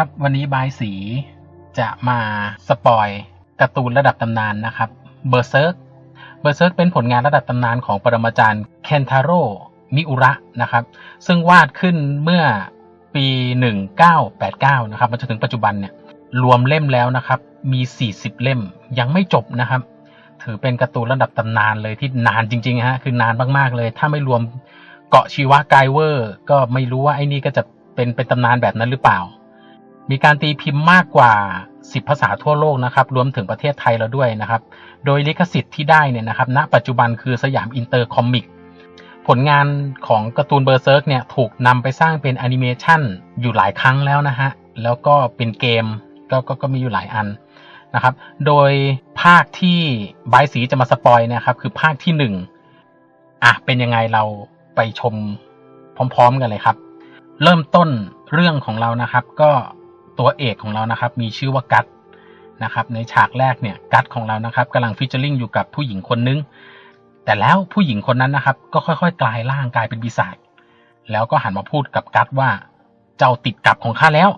ครับ วันนี้บายสีจะมาสปอยการ์ตูนระดับตำนานนะครับเบอร์เซิร์กเบอร์เซิร์กเป็นผลงานระดับตำนานของปรมาจารย์เคนทาโร่มิอุระนะครับ ซึ่งวาดขึ้นเมื่อปี 1989 นะครับมาจนถึงปัจจุบันเนี่ยรวมเล่มแล้วนะครับ มี 40 เล่มยังไม่จบนะครับ ถือเป็นการ์ตูนระดับตำนานเลยที่นานจริงๆฮะคือนานมากๆเลย ถ้าไม่รวมเกาะชีวะไกเวอร์ ก็ไม่รู้ว่าไอ้นี่ก็จะเป็นเป็นตำนานแบบนั้นหรือเปล่า มีการตีพิมพ์มากกว่า 10 ภาษาทั่วโลกนะครับ รวมถึงประเทศไทยเราด้วยนะครับ โดยลิขสิทธิ์ที่ได้เนี่ยนะครับ ณ ปัจจุบันคือสยามอินเตอร์คอมิก ผลงานของการ์ตูนเบอร์เซิร์กเนี่ยถูกนำไปสร้างเป็นแอนิเมชันอยู่หลายครั้งแล้วนะฮะ แล้วก็เป็นเกมกก็ก็มีอยู่หลายอันนะครับ โดยภาคที่บายสีจะมาสปอยนะครับ คือภาคที่หนึ่งอะ เป็นยังไงเราไปชมพร้อม ๆ กันเลยครับ เริ่มต้นเรื่องของเรานะครับ ก็ ตัวเอกของเรานะครับ มีชื่อว่ากัตนะครับ ในฉากแรกเนี่ยกัตของเรานะครับกำลังฟิชเชอร์ลิงอยู่กับผู้หญิงคนนึง แต่แล้วผู้หญิงคนนั้นนะครับ ก็ค่อยๆ กลายร่างกลายเป็นปีศาจแล้วก็หันมาพูดกับกัตว่าเจ้าติดกับของข้าแล้ว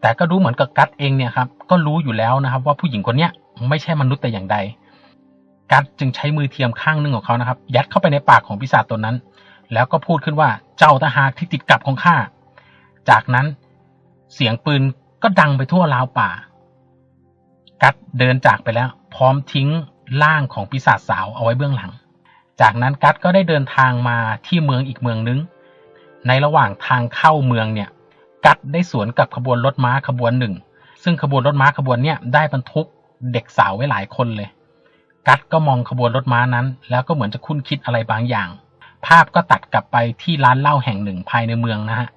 แต่ก็ดูเหมือนกับกัตเองเนี่ยครับก็รู้อยู่แล้วนะครับ ว่าผู้หญิงคนเนี้ยไม่ใช่มนุษย์แต่อย่างใด กัตจึงใช้มือเทียมข้างหนึงของเขานะครับ ยัดเข้าไปในปากของปีศาจตัวนั้น แล้วก็พูดขึ้นว่าเจ้าทหารที่ติดกับของข้าจากนั้นเสียงปืน ก็ดังไปทั่วราวป่า กัดเดินจากไปแล้ว พร้อมทิ้งร่างของปีศาจสาวเอาไว้เบื้องหลัง จากนั้นกัดก็ได้เดินทางมาที่เมืองอีกเมืองนึง ในระหว่างทางเข้าเมืองเนี่ย กัดได้สวนกับขบวนรถม้าขบวนหนึ่ง ซึ่งขบวนรถม้าขบวนเนี่ยได้บรรทุกเด็กสาวไว้หลายคนเลย กัดก็มองขบวนรถม้านั้น แล้วก็เหมือนจะคุ้นคิดอะไรบางอย่าง ภาพก็ตัดกลับไปที่ร้านเหล้าแห่งหนึ่งภายในเมืองนะฮะ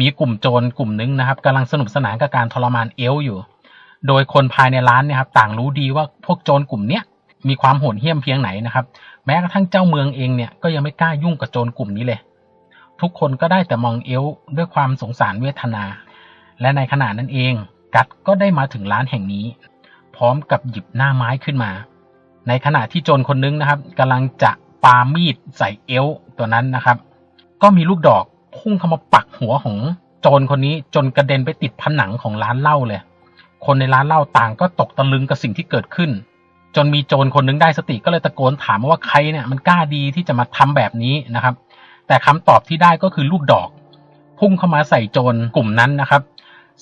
มีกลุ่มโจรกลุ่มนึงนะครับกำลังสนุกสนานกับการทรมานเอล์อยู่ โดยคนภายในร้านเนี่ยครับต่างรู้ดีว่าพวกโจรกลุ่มเนี้ยมีความโหดเหี้ยมเพียงไหนนะครับ แม้กระทั่งเจ้าเมืองเองเนี่ยก็ยังไม่กล้ายุ่งกับโจรกลุ่มนี้เลย ทุกคนก็ได้แต่มองเอล์ด้วยความสงสารเวทนา และในขณะนั้นเองกัดก็ได้มาถึงร้านแห่งนี้ พร้อมกับหยิบหน้าไม้ขึ้นมา ในขณะที่โจรคนนึงนะครับกำลังจะปามีดใส่เอล์ตัวนั้นนะครับ ก็มีลูกดอก พุ่งเข้ามาปักหัวของโจรคนนี้จนกระเด็นไปติดผนังของร้านเหล้าเลย คนในร้านเหล้าต่างก็ตกตะลึงกับสิ่งที่เกิดขึ้น จนมีโจรคนนึงได้สติก็เลยตะโกนถามว่าใครเนี่ยมันกล้าดีที่จะมาทำแบบนี้นะครับ แต่คำตอบที่ได้ก็คือลูกดอก พุ่งเข้ามาใส่โจรกลุ่มนั้นนะครับ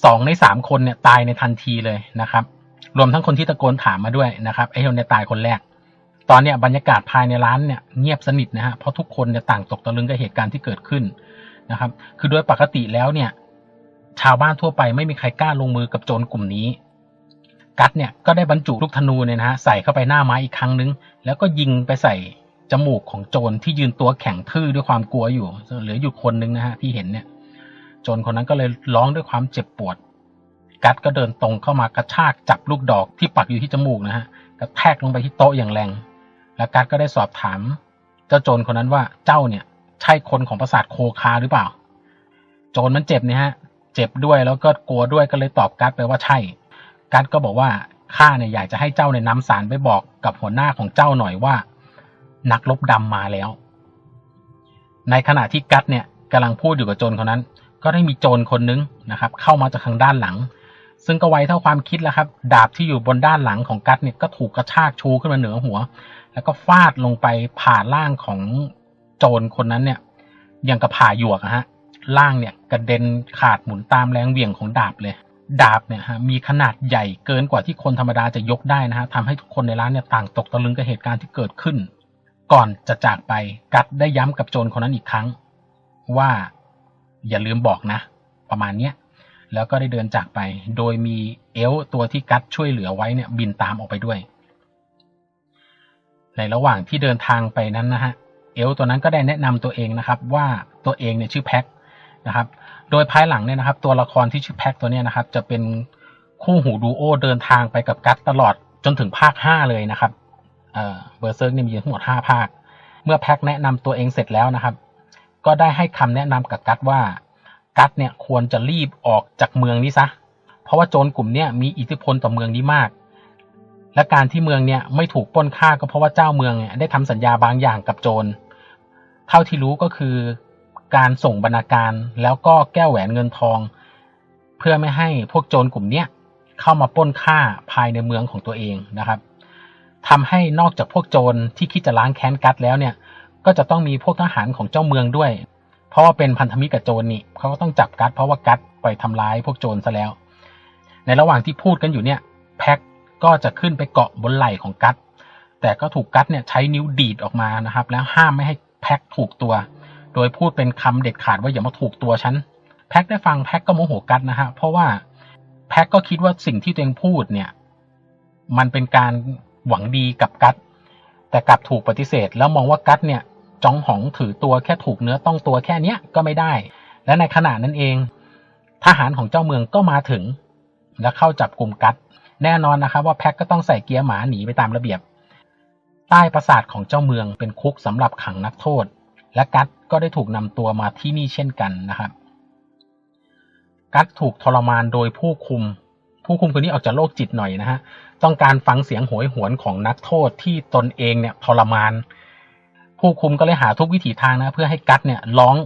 สองในสามคนเนี่ยตายในทันทีเลยนะครับ รวมทั้งคนที่ตะโกนถามมาด้วยนะครับไอ้คนเนี่ยตายคนแรกตอนเนี้ยบรรยากาศภายในร้านเนี่ยเงียบสนิทนะฮะเพราะทุกคนเนี่ยต่างตกตะลึงกับเหตุการณ์ที่เกิดขึ้น นะครับ คือโดยปกติแล้วเนี่ย ชาวบ้านทั่วไปไม่มีใครกล้าลงมือกับโจรกลุ่มนี้ กัดเนี่ยก็ได้บรรจุลูกธนูเนี่ยนะฮะใส่เข้าไปหน้าไม้อีกครั้งนึง แล้วก็ยิงไปใส่จมูกของโจรที่ยืนตัวแข็งทื่อด้วยความกลัวอยู่เหลืออยู่คนนึงนะฮะที่เห็นเนี่ย โจรคนนั้นก็เลยร้องด้วยความเจ็บปวด กัดก็เดินตรงเข้ามากระชากจับลูกดอกที่ปักอยู่ที่จมูกนะฮะกระแทกลงไปที่โต๊ะอย่างแรง แล้วกัดก็ได้สอบถาม เจ้าโจรคนนั้นว่าเจ้าเนี่ย ใช่คนของปราสาทโคคาหรือเปล่า โจรมันเจ็บเนี่ยฮะ เจ็บด้วยแล้วก็กลัวด้วยก็เลยตอบกัดไปว่าใช่ กัดก็บอกว่าข้าเนี่ยอยากจะให้เจ้าเนี่ยนำสารไปบอกกับหัวหน้าของเจ้าหน่อยว่า นักลบดำมาแล้ว ในขณะที่กัดเนี่ยกำลังพูดอยู่กับโจรคนนั้น ก็ได้มีโจรคนนึงนะครับ เข้ามาจากทางด้านหลัง ซึ่งก็ไวเท่าความคิดแล้วครับ ดาบที่อยู่บนด้านหลังของกัดเนี่ยก็ถูกกระชากชูขึ้นมาเหนือหัว แล้วก็ฟาดลงไปผ่าล่างของ โจรคนนั้นเนี่ยย่างกับผ่าหยวกอะฮะล่างเนี่ยกระเด็นขาดหมุนตามแรงเหวี่ยงของดาบเลย ดาบเนี่ยฮะมีขนาดใหญ่เกินกว่าที่คนธรรมดาจะยกได้นะฮะทำให้ทุกคนในร้านเนี่ยต่างตกตะลึงกับเหตุการณ์ที่เกิดขึ้น ก่อนจะจากไปกัดได้ย้ำกับโจรคนนั้นอีกครั้ง ว่าอย่าลืมบอกนะ ประมาณเนี้ยแล้วก็ได้เดินจากไป โดยมีเอลตัวที่กัดช่วยเหลือไว้เนี่ยบินตามออกไปด้วย ในระหว่างที่เดินทางไปนั้นนะฮะ เอลตัวนั้นก็ได้แนะนำตัวเองนะครับ ว่าตัวเองเนี่ยชื่อแพ็คนะครับ โดยภายหลังเนี่ยนะครับ ตัวละครที่ชื่อแพ็คตัวเนี้ยนะครับ จะเป็นคู่หูดูโอเดินทางไปกับกัดตลอดจนถึงภาคห้าเลยนะครับเอ่อเบอร์เซิร์กเนี่ยมีทั้งหมดห้าภาค เมื่อแพ็คแนะนำตัวเองเสร็จแล้วนะครับ ก็ได้ให้คำแนะนำกับกัดว่ากัดเนี่ยควรจะรีบออกจากเมืองนี้ซะ เพราะว่าโจรกลุ่มเนี่ยมีอิทธิพลต่อเมืองนี้มาก และการที่เมืองเนี่ยไม่ถูกป้นฆ่าก็เพราะว่าเจ้าเมืองเนี่ยได้ทำสัญญาบางอย่างกับโจร เท่าที่รู้ก็คือการส่งบรรณาการแล้วก็แก้วแหวนเงินทอง เพื่อไม่ให้พวกโจรกลุ่มเนี้ยเข้ามาปล้นฆ่าภายในเมืองของตัวเองนะครับทำให้นอกจากพวกโจรที่คิดจะล้างแค้นกัดแล้วเนี่ย ก็จะต้องมีพวกทหารของเจ้าเมืองด้วย เพราะว่าเป็นพันธมิตรกับโจรนี่เขาก็ต้องจับกัดเพราะว่ากัดไปทำร้ายพวกโจรซะแล้ว ในระหว่างที่พูดกันอยู่เนี่ยแพ็กก็จะขึ้นไปเกาะบนไหล่ของกัดแต่ก็ถูกกัดเนี่ยใช้นิ้วดีดออกมานะครับ แล้วห้ามไม่ให้ แพ็กถูกตัว โดยพูดเป็นคำเด็ดขาดว่าอย่ามาถูกตัวฉันแพ็กได้ฟังแพ็กก็โมโหกัดนะฮะเพราะว่าแพ็กก็คิดว่าสิ่งที่ตัวเองพูดเนี่ย มันเป็นการหวังดีกับกัดแต่กลับถูกปฏิเสธ แล้วมองว่ากัดเนี่ยจ้องหองถือตัวแค่ถูกเนื้อต้องตัวแค่เนี้ยก็ไม่ได้ และในขณะนั้นเอง ทหารของเจ้าเมืองก็มาถึง และเข้าจับกลุ่มกัดแน่นอนนะครับว่าแพ็กก็ต้องใส่เกียร์หมาหนีไปตามระเบียบ ใต้ปราสาทของเจ้าเมืองเป็นคุกสำหรับขังนักโทษ และกัดก็ได้ถูกนำตัวมาที่นี่เช่นกันนะครับ กัดถูกทรมานโดยผู้คุม ผู้คุมคนนี้ออกจากโรคจิตหน่อยนะฮะต้องการฟังเสียงโหยหวนของนักโทษที่ตนเองเนี่ยทรมาน ผู้คุมก็เลยหาทุกวิถีทางนะ เพื่อให้กัดเนี่ยร้อง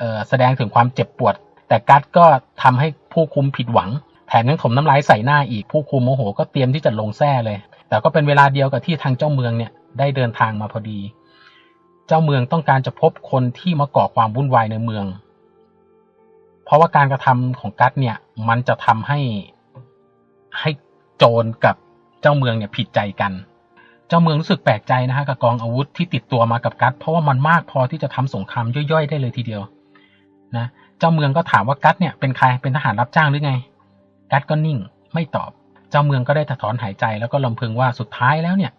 ออแสดงถึงความเจ็บปวด แต่กัดก็ทำให้ผู้คุมผิดหวัง แถมยังถมน้ำลายใส่หน้าอีกผู้คุมโมโห ก็เตรียมที่จะลงแส้เลย แต่ก็เป็นเวลาเดียวกับที่ทางเจ้าเมืองเนี่ยได้เดินทางมาพอดี เจ้าเมืองต้องการจะพบคนที่มาก่อความวุ่นวายในเมือง เพราะว่าการกระทำของกัดเนี่ยมันจะทำให้ให้โจรกับเจ้าเมืองเนี่ยผิดใจกัน เจ้าเมืองรู้สึกแปลกใจนะฮะกับกองอาวุธที่ติดตัวมากับกัดเพราะว่ามันมากพอที่จะทำสงครามย่อยๆได้เลยทีเดียว นะ เจ้าเมืองก็ถามว่ากัดเนี่ยเป็นใครเป็นทหารรับจ้างหรือไง กัดก็นิ่งไม่ตอบ เจ้าเมืองก็ได้ถอนหายใจแล้วก็ลำพึงว่าสุดท้ายแล้วเนี่ย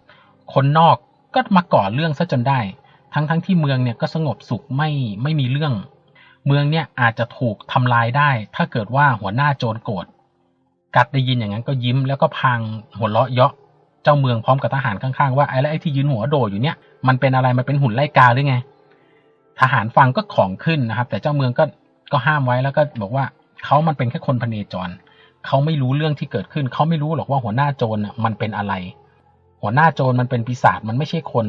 คนนอกก็มาก่อเรื่องซะจนได้ ทั้งๆทที่เมืองเนี่ยก็สงบสุขไม่ไม่มีเรื่อง เมืองเนี่ยอาจจะถูกทำลายได้ ถ้าเกิดว่าหัวหน้าโจรโกรธกัดได้ยินอย่างนั้นก็ยิ้มแล้วก็พังหัวเราะเยาะเจ้าเมืองพร้อมกับทหารข้างๆว่าไอ้แล้วไอ้ที่ยืนหัวโดดอยู่เนี่ยมันเป็นอะไรมันเป็นหุ่นไล่กาหรือไง ทหารฟังก็ของขึ้นนะครับ แต่เจ้าเมืองก็ก็ห้ามไว้แล้วก็บอกว่าเขามันเป็นแค่คนพเนจร เขาไม่รู้เรื่องที่เกิดขึ้น เขาไม่รู้หรอกว่าหัวหน้าโจรน่ะมันเป็นอะไร หัวหน้าโจรมันเป็นปีศาจมันไม่ใช่คน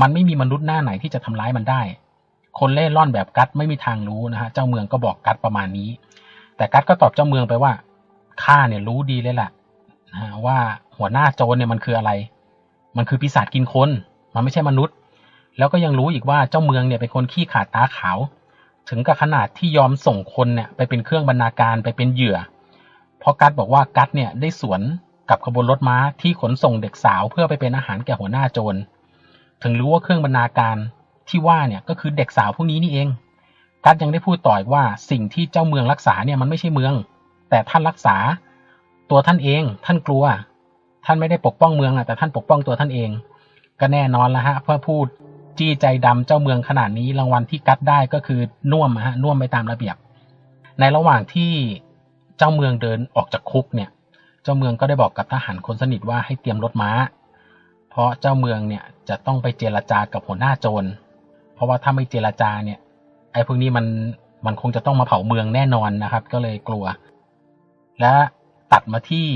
มันไม่มีมนุษย์หน้าไหนที่จะทำร้ายมันได้ คนเล่ร่อนแบบกัดไม่มีทางรู้นะฮะเจ้าเมืองก็บอกกัดประมาณนี้ แต่กัดก็ตอบเจ้าเมืองไปว่าข้าเนี่ยรู้ดีเลยแหละนะว่าหัวหน้าโจรเนี่ยมันคืออะไร มันคือปีศาจกินคน มันไม่ใช่มนุษย์ แล้วก็ยังรู้อีกว่าเจ้าเมืองเนี่ยเป็นคนขี้ขาดตาขาว ถึงกับขนาดที่ยอมส่งคนเนี่ยไปเป็นเครื่องบรรณาการไปเป็นเหยื่อ เพราะกัดบอกว่ากัดเนี่ยได้สวนกับขบวนรถม้าที่ขนส่งเด็กสาวเพื่อไปเป็นอาหารแก่หัวหน้าโจร ถึงรู้ว่าเครื่องบรรณาการที่ว่าเนี่ยก็คือเด็กสาวพวกนี้นี่เอง กัดยังได้พูดต่อยว่าสิ่งที่เจ้าเมืองรักษาเนี่ยมันไม่ใช่เมือง แต่ท่านรักษา ตัวท่านเอง ท่านกลัว ท่านไม่ได้ปกป้องเมืองอะแต่ท่านปกป้องตัวท่านเอง ก็แน่นอนแล้วฮะเพื่อพูดจี้ใจดำเจ้าเมืองขนาดนี้รางวัลที่กัดได้ก็คือน่วมฮะน่วมไปตามระเบียบ ในระหว่างที่ เจ้าเมืองเดินออกจากคุกเนี่ย เจ้าเมืองก็ได้บอกกับทหารคนสนิทว่าให้เตรียมรถม้า เพราะเจ้าเมืองเนี่ยจะต้องไปเจรจากับหัวหน้าโจร เพราะว่าถ้าไม่เจรจาเนี่ยไอ้พวกนี้มันมันคงจะต้องมาเผาเมืองแน่นอนนะครับ ก็เลยกลัว และตัดมาที่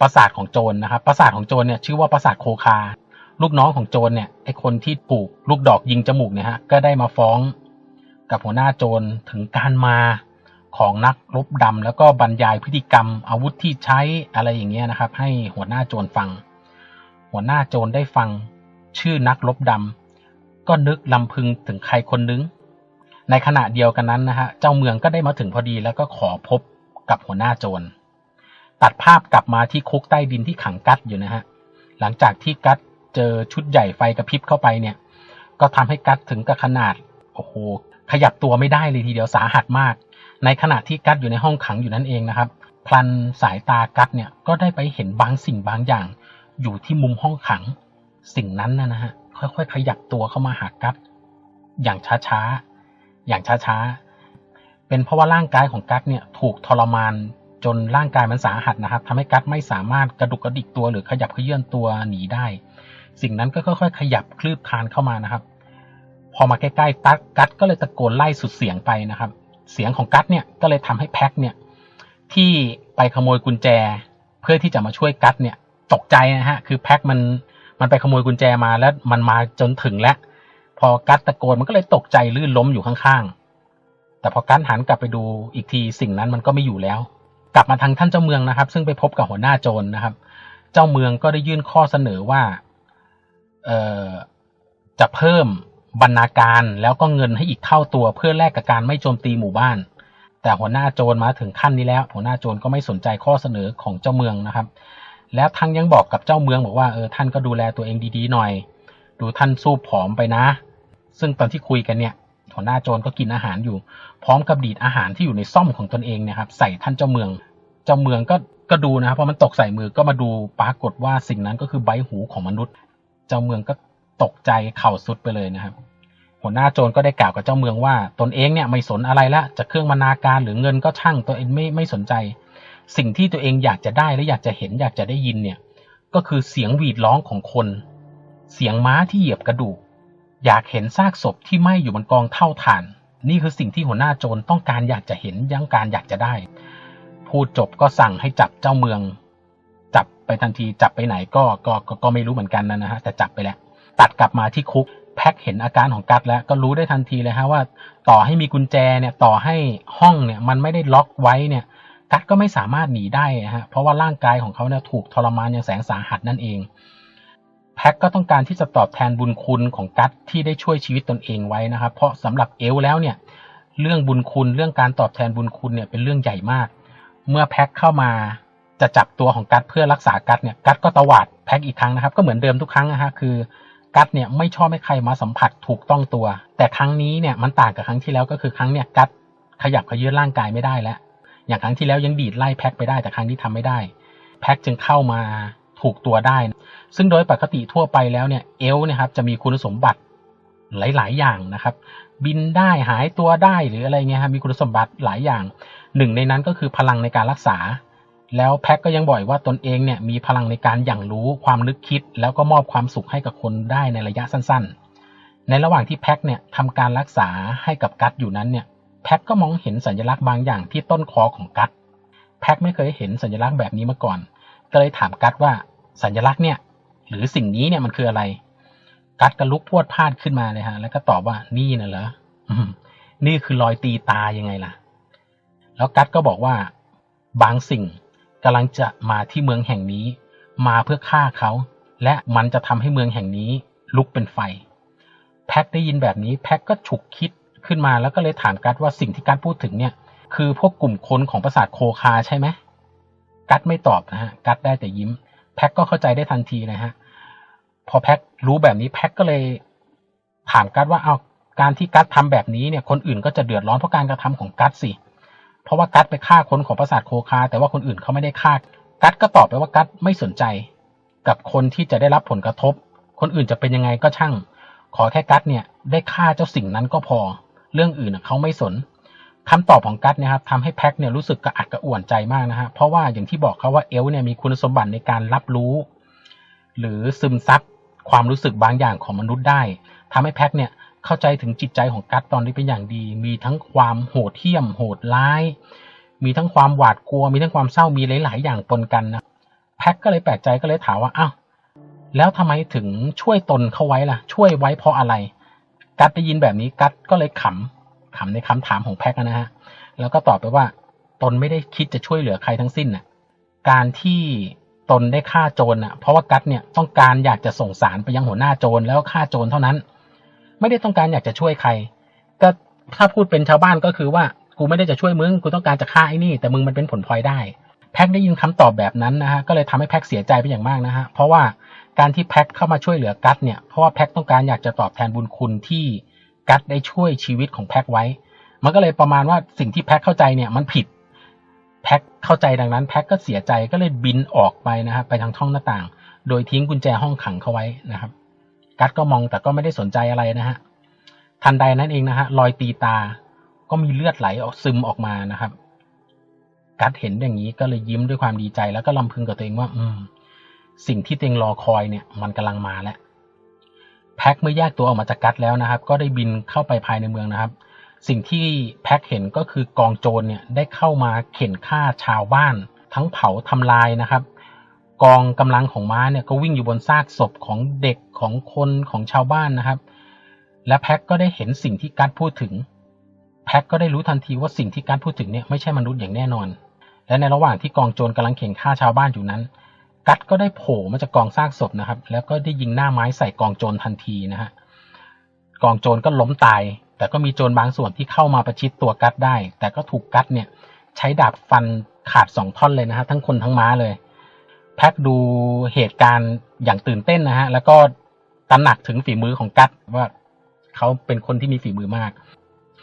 ปราสาทของโจรนะครับ ปราสาทของโจรเนี่ยชื่อว่าปราสาทโคคา ลูกน้องของโจรเนี่ยไอ้คนที่ปลูกลูกดอกยิงจมูกเนี่ยฮะก็ได้มาฟ้องกับหัวหน้าโจรถึงการมา ของนักรบดำแล้วก็บรรยายพฤติกรรมอาวุธที่ใช้อะไรอย่างเงี้ยนะครับ ให้หัวหน้าโจรฟัง หัวหน้าโจรได้ฟังชื่อนักรบดำก็นึกลำพึงถึงใครคนนึง ในขณะเดียวกันนั้นนะฮะเจ้าเมืองก็ได้มาถึงพอดีแล้วก็ขอพบกับหัวหน้าโจรตัดภาพกลับมาที่คุกใต้ดินที่ขังกัดอยู่นะฮะหลังจากที่กัดเจอชุดใหญ่ไฟกระพริบเข้าไปเนี่ย ก็ทำให้กัดถึงกับขนาดโอ้โหขยับตัวไม่ได้เลยทีเดียวสาหัสมาก ในขณะที่กัดอยู่ในห้องขังอยู่นั่นเองนะครับ พลันสายตากัดเนี่ยก็ได้ไปเห็นบางสิ่งบางอย่าง อยู่ที่มุมห้องขัง สิ่งนั้นนะฮะค่อยๆขยับตัวเข้ามาหากัดอย่างช้าๆอย่างช้าๆเป็นเพราะว่าร่างกายของกัดเนี่ยถูกทรมานจนร่างกายมันสาหัสนะครับทำให้กัดไม่สามารถกระดุกกระดิกตัวหรือขยับเขยื่อนตัวหนีได้ สิ่งนั้นก็ค่อยๆ ขยับคลืบคลานเข้ามานะครับ พอมาใกล้ๆตัดกัดก็เลยตะโกนไล่สุดเสียงไปนะครับ เสียงของกัดเนี่ยก็เลยทำให้แพ็คเนี่ยที่ไปขโมยกุญแจ เพื่อที่จะมาช่วยกัดเนี่ยตกใจนะฮะคือแพ็คมันมันไปขโมยกุญแจมาแล้วมันมาจนถึงแล้ว พอกัดตะโกนมันก็เลยตกใจลื่นล้มอยู่ข้างๆ แต่พอกัดหันกลับไปดูอีกทีสิ่งนั้นมันก็ไม่อยู่แล้ว กลับมาทางท่านเจ้าเมืองนะครับ ซึ่งไปพบกับหัวหน้าโจรนะครับ เจ้าเมืองก็ได้ยื่นข้อเสนอว่าเอ่อจะเพิ่ม บรรณาการแล้วก็เงินให้อีกเท่าตัวเพื่อแลกกับการไม่โจมตีหมู่บ้าน แต่หัวหน้าโจรมาถึงขั้นนี้แล้ว หัวหน้าโจรก็ไม่สนใจข้อเสนอของเจ้าเมืองนะครับ แล้วทั้งยังบอกกับเจ้าเมืองบอกว่าเออท่านก็ดูแลตัวเองดีๆหน่อย ดูท่านสู้ผอมไปนะ ซึ่งตอนที่คุยกันเนี่ยหัวหน้าโจรก็กินอาหารอยู่ พร้อมกับดีดอาหารที่อยู่ในซ่อมของตนเองเนะครับ ใส่ท่านเจ้าเมือง เจ้าเมืองก็ก็ดูนะครับพอมันตกใส่มือก็มาดูปรากฏว่าสิ่งนั้นก็คือใบหูของมนุษย์ เจ้าเมืองก็ ตกใจเข่าสุดไปเลยนะครับ หัวหน้าโจรก็ได้กล่าวกับเจ้าเมืองว่า ตนเองเนี่ยไม่สนอะไรละจะเครื่องบรรณาการหรือเงินก็ช่างตัวเองไม่ไม่สนใจ สิ่งที่ตัวเองอยากจะได้และอยากจะเห็นอยากจะได้ยินเนี่ย ก็คือเสียงหวีดร้องของคน เสียงม้าที่เหยียบกระดูกอยากเห็นซากศพที่ไหม้อยู่บนกองเท่าฐาน นี่คือสิ่งที่หัวหน้าโจรต้องการอยากจะเห็นยังการอยากจะได้ พูดจบก็สั่งให้จับเจ้าเมือง จับไปทันทีจับไปไหนก็ก็ก็ก็ไม่รู้เหมือนกันนะฮะแต่จับไปแล้ว ตัดกลับมาที่คุกแพ็คเห็นอาการของกัดแล้วก็รู้ได้ทันทีเลยฮะว่า ต่อให้มีกุญแจเนี่ยต่อให้ห้องเนี่ยมันไม่ได้ล็อกไว้เนี่ย กัดก็ไม่สามารถหนีได้ฮะเพราะว่าร่างกายของเขาเนี่ยถูกทรมานอย่างแสนสาหัสนั่นเอง แพ็กก็ต้องการที่จะตอบแทนบุญคุณของกัดที่ได้ช่วยชีวิตตนเองไว้นะครับเพราะสำหรับเอลแล้วเนี่ยเรื่องบุญคุณเรื่องการตอบแทนบุญคุณเนี่ยเป็นเรื่องใหญ่มาก เมื่อแพ็กเข้ามาจะจับตัวของกัดเพื่อรักษากัดเนี่ยกัดก็ตวาดแพ็กอีกครั้งนะครับ ก็เหมือนเดิมทุกครั้งนะฮะคือ กัดเนี่ยไม่ชอบให้ใครมาสัมผัสถูกต้องตัว แต่ครั้งนี้เนี่ยมันต่างกับครั้งที่แล้วก็คือครั้งเนี่ยกัดขยับขยื่นร่างกายไม่ได้แล้ว อย่างครั้งที่แล้วยังดีดไล่แพ็กไปได้แต่ครั้งนี้ทำไม่ได้ แพ็กจึงเข้ามาถูกตัวได้ ซึ่งโดยปกติทั่วไปแล้วเนี่ยเอลนี่ยครับจะมีคุณสมบัติหลาย ๆ อย่างนะครับ บินได้หายตัวได้หรืออะไรเงี้ยครับมีคุณสมบัติหลายอย่าง หนึ่งในนั้นก็คือพลังในการรักษา แล้วแพ็กก็ยังบ่อกว่าตนเองเนี่ยมีพลังในการอย่างรู้ความนึกคิด แล้วก็มอบความสุขให้กับคนได้ในระยะสั้นๆ ในระหว่างที่แพ็กเนี่ยทำการรักษาให้กับกัดอยู่นั้นเนี่ยแพ็กก็มองเห็นสัญลักษณ์บางอย่างที่ต้นคอของกัดแพ็กไม่เคยเห็นสัญลักษณ์แบบนี้มาก่อน ก็เลยถามกัดว่าสัญลักษณ์เนี่ยหรือสิ่งนี้เนี่ยมันคืออะไร กัดก็ลุกพวดพลาดขึ้นมาเลยฮะ แล้วก็ตอบว่านี่น่ะเหรอนี่คือรอยตีตายังไงล่ะ แล้วกัดก็บอกว่าบางสิ่ง กำลังจะมาที่เมืองแห่งนี้ มาเพื่อฆ่าเขา และมันจะทำให้เมืองแห่งนี้ลุกเป็นไฟ แพ็กได้ยินแบบนี้แพ็กก็ฉุกคิดขึ้นมาแล้วก็เลยถามกัดว่าสิ่งที่กัดพูดถึงเนี่ย คือพวกกลุ่มคนของประสาทโคคาใช่ไหมกัดไม่ตอบนะฮะกัดได้แต่ยิ้ม แพ็กก็เข้าใจได้ทันทีนะฮะพอแพ็กรู้แบบนี้แพ็กก็เลยถามกัดว่าเอาการที่กัดทำแบบนี้เนี่ย คนอื่นก็จะเดือดร้อนเพราะการกระทำของกัดสิเเพราะว่ากัดไปฆ่าคนของประสาทโคคา แต่ว่าคนอื่นเขาไม่ได้ฆ่า กัดก็ตอบไปว่ากัดไม่สนใจ กับคนที่จะได้รับผลกระทบ คนอื่นจะเป็นยังไงก็ช่าง ขอแค่กัดเนี่ยได้ฆ่าเจ้าสิ่งนั้นก็พอ เรื่องอื่นเขาไม่สนคำตอบของกัดเนี่ยครับทำให้แพ็กเนี่ยรู้สึกกระอักกระอ่วนใจมากนะฮะเพราะว่าอย่างที่บอกเขาว่าเอลเนี่ยมีคุณสมบัติในการรับรู้ หรือซึมซับความรู้สึกบางอย่างของมนุษย์ได้ทำให้แพ็กเนี่ย เข้าใจถึงจิตใจของกัดตอนนี้เป็นอย่างดี มีทั้งความโหดเหี้ยม โหดร้าย มีทั้งความหวาดกลัว มีทั้งความเศร้ามีหลาย ๆ อย่างปนกันนะแพ็กก็เลยแปลกใจก็เลยถามว่าอ้าวแล้วทำไมถึงช่วยตนเข้าไว้ล่ะ ช่วยไว้เพราะอะไร กัดได้ยินแบบนี้กัดก็เลยขำขำในคำถามของแพ็กนะฮะแล้วก็ตอบไปว่า ตนไม่ได้คิดจะช่วยเหลือใครทั้งสิ้นน่ะ การที่ตนได้ฆ่าโจรน่ะ เพราะว่ากัดเนี่ยต้องการอยากจะส่งสารไปยังหัวหน้าโจรแล้วฆ่าโจรเท่านั้น ไม่ได้ต้องการอยากจะช่วยใคร ก็ถ้าพูดเป็นชาวบ้านก็คือว่ากูไม่ได้จะช่วยมึงกูต้องการจะฆ่าไอ้นี่ แต่มึงมันเป็นผลพลอยได้ แพ็กได้ยินคำตอบแบบนั้นนะฮะก็เลยทำให้แพ็กเสียใจไปอย่างมากนะฮะเพราะว่าการที่แพ็กเข้ามาช่วยเหลือกัดเนี่ยเพราะว่าแพ็กต้องการอยากจะตอบแทนบุญคุณที่กัดได้ช่วยชีวิตของแพ็กไว้ มันก็เลยประมาณว่าสิ่งที่แพ็กเข้าใจเนี่ยมันผิดแพ็กเข้าใจดังนั้นแพ็กก็เสียใจก็เลยบินออกไปนะครับไปทางช่องหน้าต่าง โดยทิ้งกุญแจห้องขังเขาไว้นะครับ กัดก็มองแต่ก็ไม่ได้สนใจอะไรนะฮะ ทันใดนั้นเองนะฮะรอยตีตาก็มีเลือดไหลออกซึมออกมานะครับ กัดเห็นอย่างนี้ก็เลยยิ้มด้วยความดีใจ แล้วก็ลำพึงกับตัวเองว่า อืม สิ่งที่ตัวเองรอคอยเนี่ย มันกำลังมาแล้วแพ็กเมื่อแยกตัวออกมาจากกัดแล้วนะครับ ก็ได้บินเข้าไปภายในเมืองนะครับ สิ่งที่แพ็กเห็นก็คือกองโจรเนี่ยได้เข้ามาเข็นฆ่าชาวบ้าน ทั้งเผาทำลายนะครับ กองกำลังของม้าเนี่ยก็วิ่งอยู่บนซากศพของเด็กของคนของชาวบ้านนะครับ และแพ็กก็ได้เห็นสิ่งที่กัดพูดถึง แพ็กก็ได้รู้ทันทีว่าสิ่งที่กัดพูดถึงเนี่ยไม่ใช่มนุษย์อย่างแน่นอน และในระหว่างที่กองโจรกำลังเข่งฆ่าชาวบ้านอยู่นั้น กัดก็ได้โผล่มาจากกองซากศพนะครับ แล้วก็ได้ยิงหน้าไม้ใส่กองโจรทันทีนะฮะกองโจรก็ล้มตาย แต่ก็มีโจรบางส่วนที่เข้ามาประชิดตัวกัดได้ แต่ก็ถูกกัดเนี่ยใช้ดาบฟันขาดสองท่อนเลยนะฮะทั้งคนทั้งม้าเลย แพ็กดูเหตุการณ์อย่างตื่นเต้นนะฮะ แล้วก็ตระหนักถึงฝีมือของกัดว่าเขาเป็นคนที่มีฝีมือมาก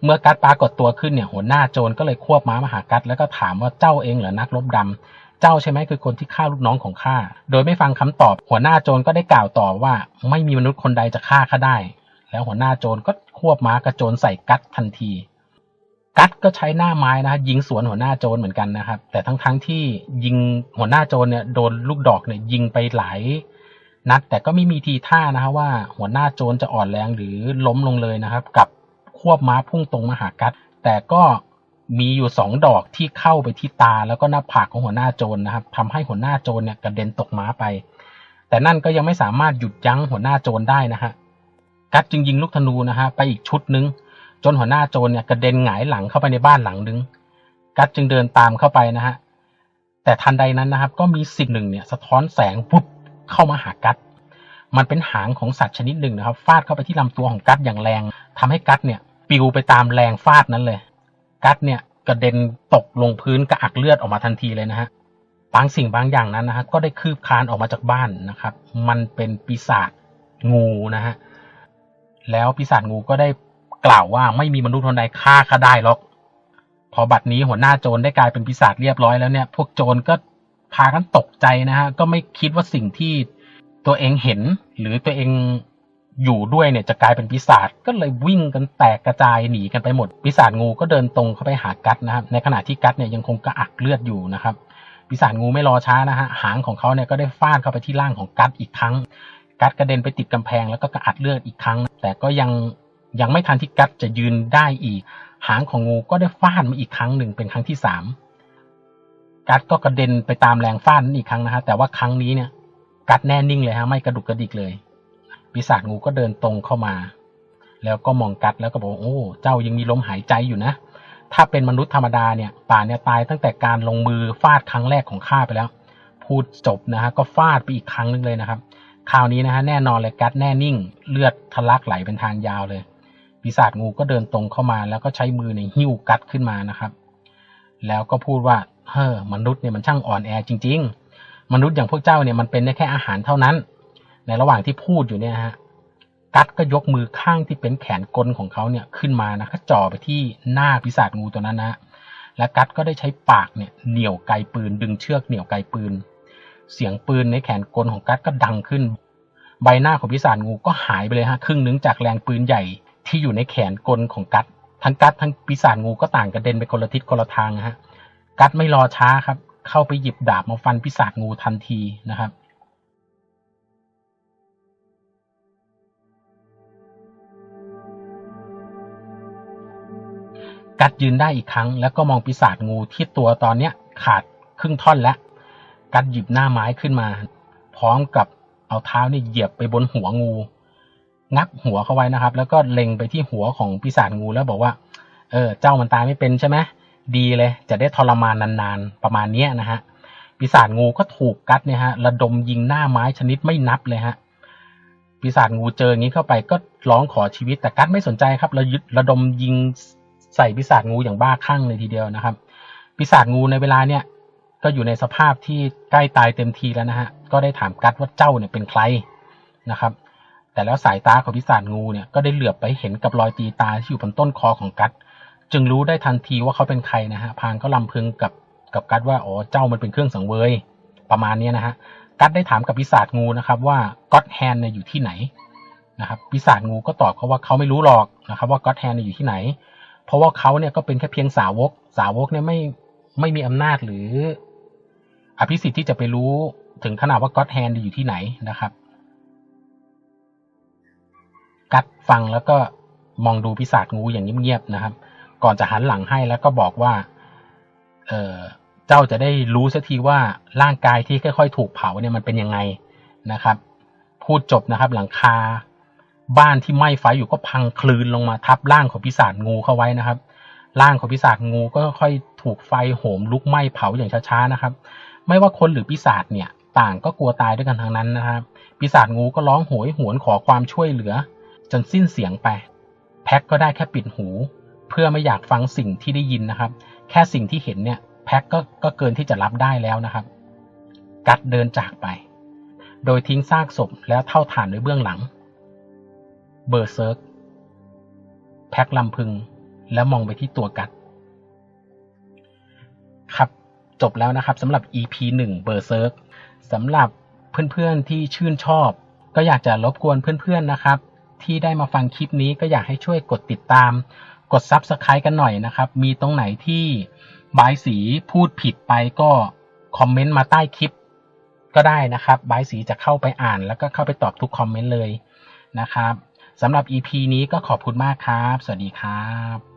เมื่อกัดปรากฏตัวขึ้นเนี่ยหัวหน้าโจรก็เลยควบม้ามาหากัดแล้วก็ถามว่าเจ้าเองเหรอนักรบดำเจ้าใช่ไหมคือคนที่ฆ่าลูกน้องของข้าโดยไม่ฟังคำตอบ หัวหน้าโจรก็ได้กล่าวต่อว่า ไม่มีมนุษย์คนใดจะฆ่าข้าได้ แล้วหัวหน้าโจรก็ควบม้ากระโจนใส่กัดทันที กัดก็ใช้หน้าไม้นะฮะยิงสวนหัวหน้าโจรเหมือนกันนะครับ แต่ทั้งๆที่ยิงหัวหน้าโจรเนี่ยโดนลูกดอกเนี่ยยิงไปหลายนัด แต่ก็ไม่มีทีท่านะฮะว่าหัวหน้าโจรจะอ่อนแรงหรือล้มลงเลยนะครับ กับควบม้าพุ่งตรงมาหากัดแต่ก็มีอยู่สองดอกที่เข้าไปที่ตาแล้วก็หน้าผากของหัวหน้าโจรนะครับทำให้หัวหน้าโจรเนี่ยกระเด็นตกม้าไป แต่นั่นก็ยังไม่สามารถหยุดยั้งหัวหน้าโจรได้นะฮะกัดจึงยิงลูกธนูนะฮะไปอีกชุดนึง จนหัวหน้าโจรเนี่ยกระเด็นหงายหลังเข้าไปในบ้านหลังนึง กัดจึงเดินตามเข้าไปนะฮะ แต่ทันใดนั้นนะครับ ก็มีสิ่งหนึ่งเนี่ยสะท้อนแสงปุ๊บเข้ามาหากัด มันเป็นหางของสัตว์ชนิดหนึ่งนะครับ ฟาดเข้าไปที่ลำตัวของกัดอย่างแรงทำให้กัดเนี่ยปิวไปตามแรงฟาดนั้นเลย กัดเนี่ยกระเด็นตกลงพื้นกระอักเลือดออกมาทันทีเลยนะฮะบางสิ่งบางอย่างนั้นนะฮะก็ได้คืบคลานออกมาจากบ้านนะครับ มันเป็นปีศาจงูนะฮะแล้วปีศาจงูก็ได้ กล่าวว่าไม่มีมนุษย์คนใดฆ่าข้าได้หรอก พอบัดนี้หัวหน้าโจรได้กลายเป็นปีศาจเรียบร้อยแล้วเนี่ย พวกโจรก็พากันตกใจนะฮะ ก็ไม่คิดว่าสิ่งที่ตัวเองเห็น หรือตัวเองอยู่ด้วยเนี่ยจะกลายเป็นปีศาจก็เลยวิ่งกันแตกกระจายหนีกันไปหมดปีศาจงูก็เดินตรงเข้าไปหากัดนะครับ ในขณะที่กัดเนี่ยยังคงกระอักเลือดอยู่นะครับปีศาจงูไม่รอช้านะฮะหางของเขาเนี่ยก็ได้ฟาดเข้าไปที่ร่างของกัดอีกครั้ง กัดกระเด็นไปติดกำแพงแล้วก็กระอัดเลือดอีกครั้ง แต่ก็ยัง ยังไม่ทันที่กัดจะยืนได้อีก หางของงูก็ได้ฟาดมาอีกครั้งหนึ่งเป็นครั้งที่สามกัดก็กระเด็นไปตามแรงฟาดนั้นอีกครั้งนะฮะแต่ว่าครั้งนี้เนี่ยกัดแน่นิ่งเลยฮะไม่กระดุกกระดิกเลยปีศาจงูก็เดินตรงเข้ามา แล้วก็มองกัดแล้วก็บอกโอ้เจ้ายังมีลมหายใจอยู่นะ ถ้าเป็นมนุษย์ธรรมดาเนี่ยป่าเนี่ยตายตั้งแต่การลงมือฟาดครั้งแรกของข้าไปแล้ว พูดจบนะฮะก็ฟาดไปอีกครั้งหนึงเลยนะครับ คราวนี้นะฮะแน่นอนเลยกัดแน่นิ่ง เลือดทะลักไหลเป็นทางยาวเลย ปีศาจงูก็เดินตรงเข้ามาแล้วก็ใช้มือเนี่ยหิ้วกัดขึ้นมานะครับ แล้วก็พูดว่าเฮ้อมนุษย์เนี่ยมันช่างอ่อนแอจริง ๆ มนุษย์อย่างพวกเจ้าเนี่ยมันเป็นได้แค่อาหารเท่านั้น ในระหว่างที่พูดอยู่เนี่ยฮะกัดก็ยกมือข้างที่เป็นแขนกลของเขาเนี่ยขึ้นมานะก็จ่อไปที่หน้าปีศาจงูตัวนั้นนะและกัดก็ได้ใช้ปากเนี่ยเหนี่ยวไกปืน ดึงเชือกเหนี่ยวไกปืน เสียงปืนในแขนกลของกัดก็ดังขึ้น ใบหน้าของปีศาจงูก็หายไปเลยฮะครึ่งหนึงจากแรงปืนใหญ่ ที่อยู่ในแขนกลของกัดทั้งกัดทั้งปีศาจงูก็ต่างกระเด็นไปคนละทิศคนละทางนะฮะกัดไม่รอช้าครับ เข้าไปหยิบดาบมาฟันปีศาจงูทันทีนะครับกัดยืนได้อีกครั้ง แล้วก็มองปีศาจงูที่ตัวตอนเนี้ยขาดครึ่งท่อนแล้ว กัดหยิบหน้าไม้ขึ้นมา พร้อมกับเอาเท้าเนี่ยเหยียบไปบนหัวงู งับหัวเขาไว้นะครับ แล้วก็เล็งไปที่หัวของปีศาจงูแล้วบอกว่า เออ เจ้ามันตายไม่เป็นใช่ไหมดีเลย จะได้ทรมานนานๆ ประมาณเนี้ยนะฮะปีศาจงูก็ถูกกัดเนี่ยฮะระดมยิงหน้าไม้ชนิดไม่นับเลยฮะปีศาจงูเจออย่างนี้เข้าไปก็ร้องขอชีวิตแต่กัดไม่สนใจครับระยึดระดมยิงใส่ปีศาจงูอย่างบ้าคลั่งเลยทีเดียวนะครับปีศาจงูในเวลาเนี่ยก็อยู่ในสภาพที่ใกล้ตายเต็มทีแล้วนะฮะก็ได้ถามกัดว่าเจ้าเนี่ยเป็นใครนะครับ แต่แล้วสายตาของปีศาจงูเนี่ยก็ได้เหลือบไปเห็นกับรอยตีตาที่อยู่บนต้นคอของกัดจึงรู้ได้ทันทีว่าเขาเป็นใครนะฮะพางก็ลำพึงกับกับกัดว่าอ๋อเจ้ามันเป็นเครื่องสังเวย ประมาณนี้นะฮะกัดได้ถามกับปีศาจงูนะครับว่าก็อดแฮนเนี่ยอยู่ที่ไหนนะครับปีศาจงูก็ตอบเขาว่าเขาไม่รู้หรอกนะครับว่าก็อดแฮนเนี่ยอยู่ที่ไหน เพราะว่าเขาเนี่ยก็เป็นแค่เพียงสาวก สาวกเนี่ยไม่ไม่มีอำนาจหรือ อภิสิทธิ์ที่จะไปรู้ถึงขนาดว่าก็อดแฮนอยู่ที่ไหนนะครับ กัดฟังแล้วก็มองดูปีศาจงูอย่างเงียบๆนะครับ ก่อนจะหันหลังให้แล้วก็บอกว่า เออเจ้าจะได้รู้สักทีว่าร่างกายที่ค่อยๆ ถูกเผาเนี่ยมันเป็นยังไงนะครับ พูดจบนะครับ หลังคา บ้านที่ไหม้ไฟอยู่ก็พังคลืนลงมาทับร่างของปีศาจงูเข้าไว้นะครับร่างของปีศาจงูก็ค่อยถูกไฟโหมลุกไหม้เผาอย่างช้าๆนะครับ ไม่ว่าคนหรือปีศาจเนี่ย ต่างก็กลัวตายด้วยกันทั้งนั้นนะครับปีศาจงูก็ร้องโหยหวนขอความช่วยเหลือ จนสิ้นเสียงไป แพ็กก็ได้แค่ปิดหู เพื่อไม่อยากฟังสิ่งที่ได้ยินนะครับ แค่สิ่งที่เห็นเนี่ยแพ็กก็ก็เกินที่จะรับได้แล้วนะครับ กัดเดินจากไป โดยทิ้งซากศพแล้วเท่าฐานไว้เบื้องหลัง เบอร์เซิร์กแพ็กลำพึง แล้วมองไปที่ตัวกัด ครับจบแล้วนะครับสำหรับ EP 1เบอร์เซิร์กสำหรับเพื่อนๆที่ชื่นชอบ ก็อยากจะรบกวนเพื่อนๆนะครับ ที่ได้มาฟังคลิปนี้ก็อยากให้ช่วยกดติดตาม กด Subscribe กันหน่อยนะครับ มีตรงไหนที่บายสีพูดผิดไปก็คอมเมนต์มาใต้คลิปก็ได้นะครับบายสีจะเข้าไปอ่าน แล้วก็เข้าไปตอบทุกคอมเมนต์เลยนะครับสำหรับ EP นี้ก็ขอบคุณมากครับ สวัสดีครับ